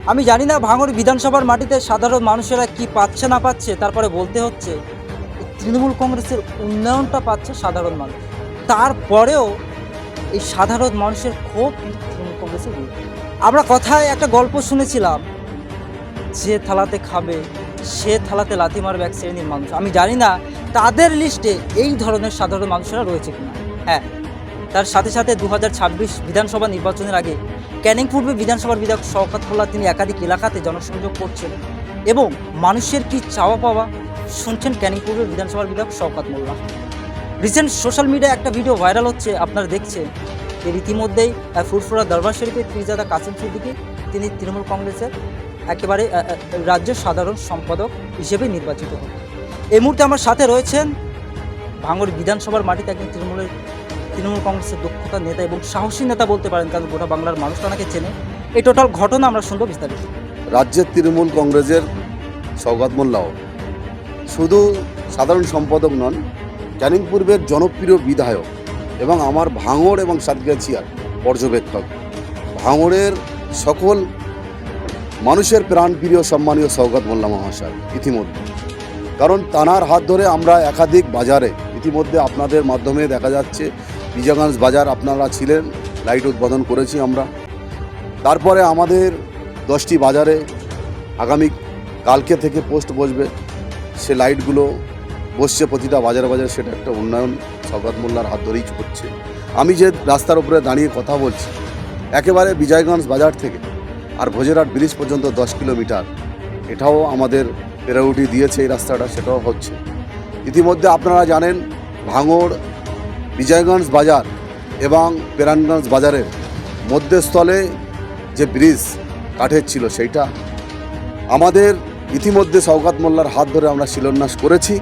আমি জানি না ভাঙড় বিধানসভার মাটিতে সাধারণ মানুষেরা কি পাচ্ছে না পাচ্ছে, তারপরে বলতে হচ্ছে, তৃণমূল কংগ্রেসের উন্নয়নটা পাচ্ছে সাধারণ মানুষ। তারপরেও এই সাধারণ মানুষের ক্ষোভ তৃণমূল কংগ্রেসের আমরা কথায় একটা গল্প শুনেছিলাম, যে থালাতে খাবে, সে থালাতে লাথি মারবে এক শ্রেণির মানুষ। আমি জানি না তাদের লিস্টে এই ধরনের সাধারণ মানুষেরা রয়েছে কিনা। হ্যাঁ তার সাথে সাথে দু হাজার ছাব্বিশ বিধানসভা নির্বাচনের আগে ক্যানিং পূর্বে বিধানসভার বিধায়ক শওকত মোল্লা তিনি একাধিক এলাকাতে জনসংযোগ করছেন এবং মানুষের কি চাওয়া পাওয়া শুনছেন ক্যানিং পূর্বে বিধানসভার বিধায়ক শওকত মোল্লা। রিসেন্ট সোশ্যাল মিডিয়ায় একটা ভিডিও ভাইরাল হচ্ছে আপনারা দেখছেন। এর ইতিমধ্যেই ফুরফুরা দরবার শরীফের ফিরজাদা কাসিম সিদ্দিকী তিনি তৃণমূল কংগ্রেসের একেবারে আহ, আহ, রাজ্য সাধারণ সম্পাদক হিসেবে নির্বাচিত হন। এই মুহূর্তে আমার সাথে রয়েছেন ভাঙড় বিধানসভার মাটিতে একজন তৃণমূলের তৃণমূল কংগ্রেসের দক্ষতা, নেতা এবং সাহসী নেতা বলতে পারেন, কারণ গোটা বাংলার মানুষ তাকে চেনে। এই টোটাল ঘটনা আমরা শুনব বিস্তারিত। রাজ্যের তৃণমূল কংগ্রেসের সৌগত মোল্লাও শুধু সাধারণ সম্পাদক নন, ক্যানিং পূর্বের জনপ্রিয় বিধায়ক এবং আমার ভাঙড় এবং সাতগাছিয়ার পর্যবেক্ষক। ভাঙড়ের সকল মানুষের প্রাণপ্রিয় সম্মানীয় সৌগত মোল্লা মহাশয় ইতিমধ্যে। কারণ তানার হাত ধরে আমরা একাধিক বাজারে ইতিমধ্যে আপনাদের মাধ্যমে দেখা যাচ্ছে বিজয়গঞ্জ বাজার আপনারা ছিলেন, লাইট উদ্বোধন করেছি আমরা। তারপরে আমাদের দশটি বাজারে আগামী কালকে থেকে পোস্ট বসবে। সে লাইটগুলো বসছে প্রতিটা বাজার বাজারে, সেটা একটা উন্নয়ন সৌগত মোল্লার হাত ধরেই হচ্ছে আমি যে রাস্তার উপরে দাঁড়িয়ে কথা বলছি, একেবারে বিজয়গঞ্জ বাজার থেকে আর ভোজেরহাট ব্রিজ পর্যন্ত দশ কিলোমিটার, এটাও আমাদের প্রায়োরিটি দিয়েছে এই রাস্তাটা, সেটাও হচ্ছে। ইতিমধ্যে আপনারা জানেন, ভাঙড় বিজয়গঞ্জ বাজার এবং পেরানগঞ্জ বাজারের মধ্যস্থলে যে ব্রিজ কাঠের ছিল সেইটা, আমাদের ইতিমধ্যে সৌগাত মোল্লার হাত ধরে আমরা শিলান্যাস করেছি।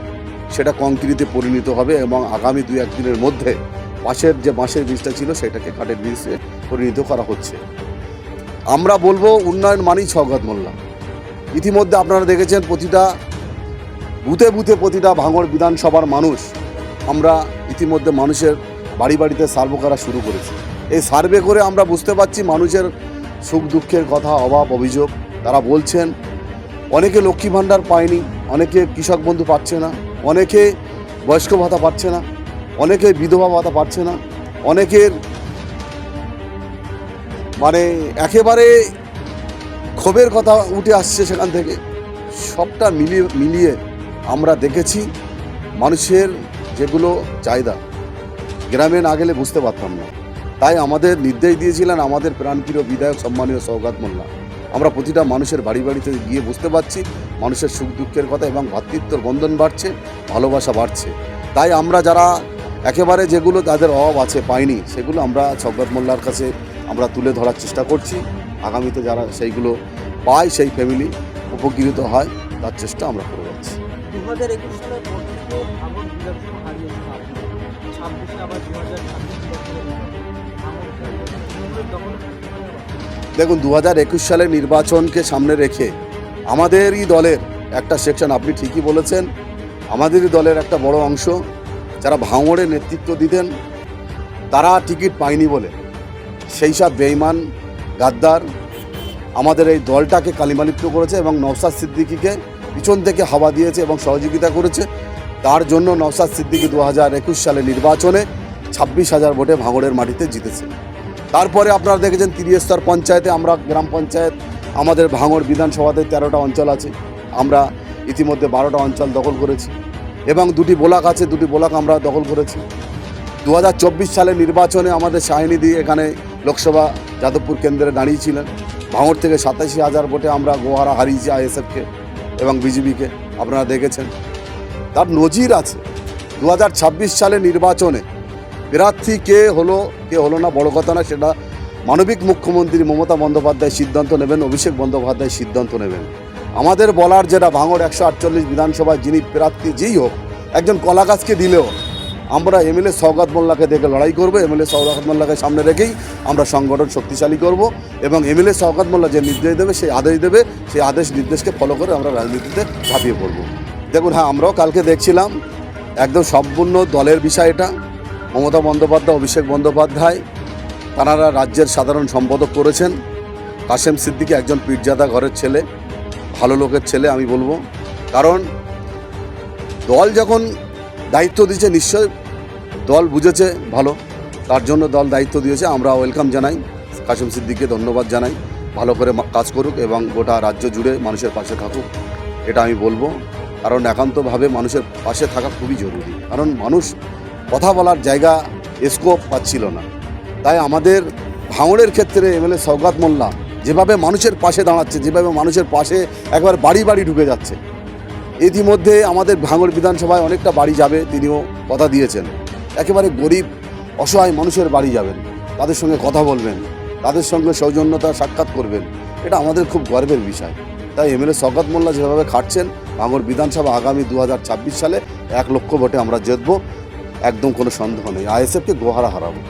সেটা কংক্রিটে পরিণত হবে এবং আগামী দুই একদিনের মধ্যে পাশের যে বাঁশের ব্রিজটা ছিল সেটাকে কাঠের ব্রিজে পরিণত করা হচ্ছে। আমরা বলব উন্নয়ন মানেই সৌগাত মোল্লা। ইতিমধ্যে আপনারা দেখেছেন প্রতিটা বুথে বুথে প্রতিটা ভাঙড় বিধানসভার মানুষ আমরা ইতিমধ্যে মানুষের বাড়ি বাড়িতে সার্ভে করা শুরু করেছি। এই সার্ভে করে আমরা বুঝতে পারছি মানুষের সুখ দুঃখের কথা, অভাব, অভিযোগ। তারা বলছেন, অনেকে লক্ষ্মী ভাণ্ডার পায়নি, অনেকে কৃষক বন্ধু পাচ্ছে না, অনেকে বয়স্ক ভাতা পাচ্ছে না, অনেকে বিধবা ভাতা পাচ্ছে না, অনেকের মানে একেবারে ক্ষোভের কথা উঠে আসছে সেখান থেকে। সবটা মিলিয়ে মিলিয়ে আমরা দেখেছি, মানুষের যেগুলো চাহিদা। গ্রামে না গেলে বুঝতে পারতাম না। তাই আমাদের নির্দেশ দিয়েছিলেন আমাদের প্রাণপ্রিয় বিধায়ক সম্মানীয় সৌগাত মোল্লা। আমরা প্রতিটা মানুষের বাড়ি বাড়িতে গিয়ে বুঝতে পারছি, মানুষের সুখ দুঃখের কথা এবং ভাতৃত্বর বন্ধন বাড়ছে, ভালোবাসা বাড়ছে। তাই আমরা যারা একেবারে যেগুলো তাদের অভাব আছে পাইনি, সেগুলো আমরা সৌগত মোল্লার কাছে আমরা তুলে ধরার চেষ্টা করছি। আগামীতে যারা সেইগুলো পায়, সেই ফ্যামিলি উপকৃত হয়, তার চেষ্টা আমরা করে যাচ্ছি। দু হাজার একুশ হারিয়েছে ছাব্বিশে আবার দু হাজার দেখুন দু হাজার একুশ সালের নির্বাচনকে সামনে রেখে আমাদেরই দলের একটা সেকশন, আপনি ঠিকই বলেছেন, আমাদেরই দলের একটা বড় অংশ, যারা ভাঙড়ে নেতৃত্ব দিতেন, তারা টিকিট পায়নি বলে। সেই সব বেইমান, গাদ্দার, আমাদের এই দলটাকে কালিমালিপ্ত করেছে এবং নওসাদ সিদ্দিকিকে পিছন থেকে হাওয়া দিয়েছে এবং সহযোগিতা করেছে। তার জন্য নওসাদ সিদ্দিকি দু হাজার একুশ সালে নির্বাচনে ছাব্বিশ হাজার ভোটে ভাঙড়ের মাটিতে জিতেছে। তারপরে আপনারা দেখেছেন ত্রিস্তর পঞ্চায়েতে আমরা গ্রাম পঞ্চায়েত, আমাদের ভাঙড় বিধানসভাতে তেরোটা অঞ্চল আছে। আমরা ইতিমধ্যে বারোটা অঞ্চল দখল করেছি এবং দুটি ব্লক আছে, দুটি ব্লক আমরা দখল করেছি। দু হাজার চব্বিশ সালের নির্বাচনে আমাদের শাহিনীদি এখানে লোকসভা যাদবপুর কেন্দ্রে দাঁড়িয়েছিলেন ভাঙড় থেকে সাতাশি হাজার ভোটে আমরা গোহারা হারিয়েছি আইএসএফকে। এবং বিজেপিকে আপনারা দেখেছেন। তার নজির আছে। দু হাজার ছাব্বিশ সালে নির্বাচনে প্রার্থী কে হলো কে হলো না, বড় কথা না, সেটা মানবিক মুখ্যমন্ত্রী মমতা বন্দ্যোপাধ্যায় সিদ্ধান্ত নেবেন, অভিষেক বন্দ্যোপাধ্যায় সিদ্ধান্ত নেবেন। আমাদের বলার যেটা ভাঙড় একশো আটচল্লিশ বিধানসভায় যিনি প্রার্থী, যেই হোক, একজন কলাগাছকে দিলেও আমরা এমএলএ সৌগাত মোল্লাকে দেখে লড়াই করব, এমএলএ সৌগাত মোল্লাকে সামনে রেখেই আমরা সংগঠন শক্তিশালী করব এবং এমএলএ সৌগাত মোল্লা যে নির্দেশ দেবে, সেই আদেশ দেবে, সেই আদেশ নির্দেশকে ফলো করে আমরা রাজনীতিতে ঝাঁপিয়ে পড়ব। দেখুন হ্যাঁ আমরাও কালকে দেখছিলাম, একদম সম্পূর্ণ দলের বিষয় এটা। মমতা বন্দ্যোপাধ্যায়, অভিষেক বন্দ্যোপাধ্যায়, তাঁরা রাজ্যের সাধারণ সম্পাদক করেছেন। কাশেম সিদ্দিকি একজন পীরজাদা ঘরের ছেলে, ভালো লোকের ছেলে, আমি বলব। কারণ দল যখন দায়িত্ব দিয়েছে নিশ্চয় দল বুঝেছে ভালো, তার জন্য দল দায়িত্ব দিয়েছে। আমরা ওয়েলকাম জানাই কাশেম সিদ্দিককে ধন্যবাদ জানাই, ভালো করে কাজ করুক এবং গোটা রাজ্য জুড়ে মানুষের পাশে থাকুক, এটা আমি বলব। কারণ একান্তভাবে মানুষের পাশে থাকা খুবই জরুরি। কারণ মানুষ কথা বলার জায়গা স্কোপ পাচ্ছিল না। তাই আমাদের ভাঙড়ের ক্ষেত্রে এমএলএ সৌগাত মোল্লা যেভাবে মানুষের পাশে দাঁড়াচ্ছে, যেভাবে মানুষের পাশে একবার বাড়ি বাড়ি ঢুকে যাচ্ছে ইতিমধ্যে আমাদের ভাঙড় বিধানসভায় অনেকটা বাড়ি যাবে, তিনিও কথা দিয়েছেন। একেবারে গরিব, অসহায় মানুষের বাড়ি যাবেন। তাদের সঙ্গে কথা বলবেন, তাদের সঙ্গে সৌজন্যতা সাক্ষাৎ করবেন। এটা আমাদের খুব গর্বের বিষয়। তাই এমএলএ সৌগত মোল্লা যেভাবে খাটছেন, ভাঙড় বিধানসভা আগামী দু হাজার ছাব্বিশ সালে এক লক্ষ ভোটে আমরা জিতবো, একদম কোনো সন্দেহ নেই। আইএসএফকে গোহারা হারাবো।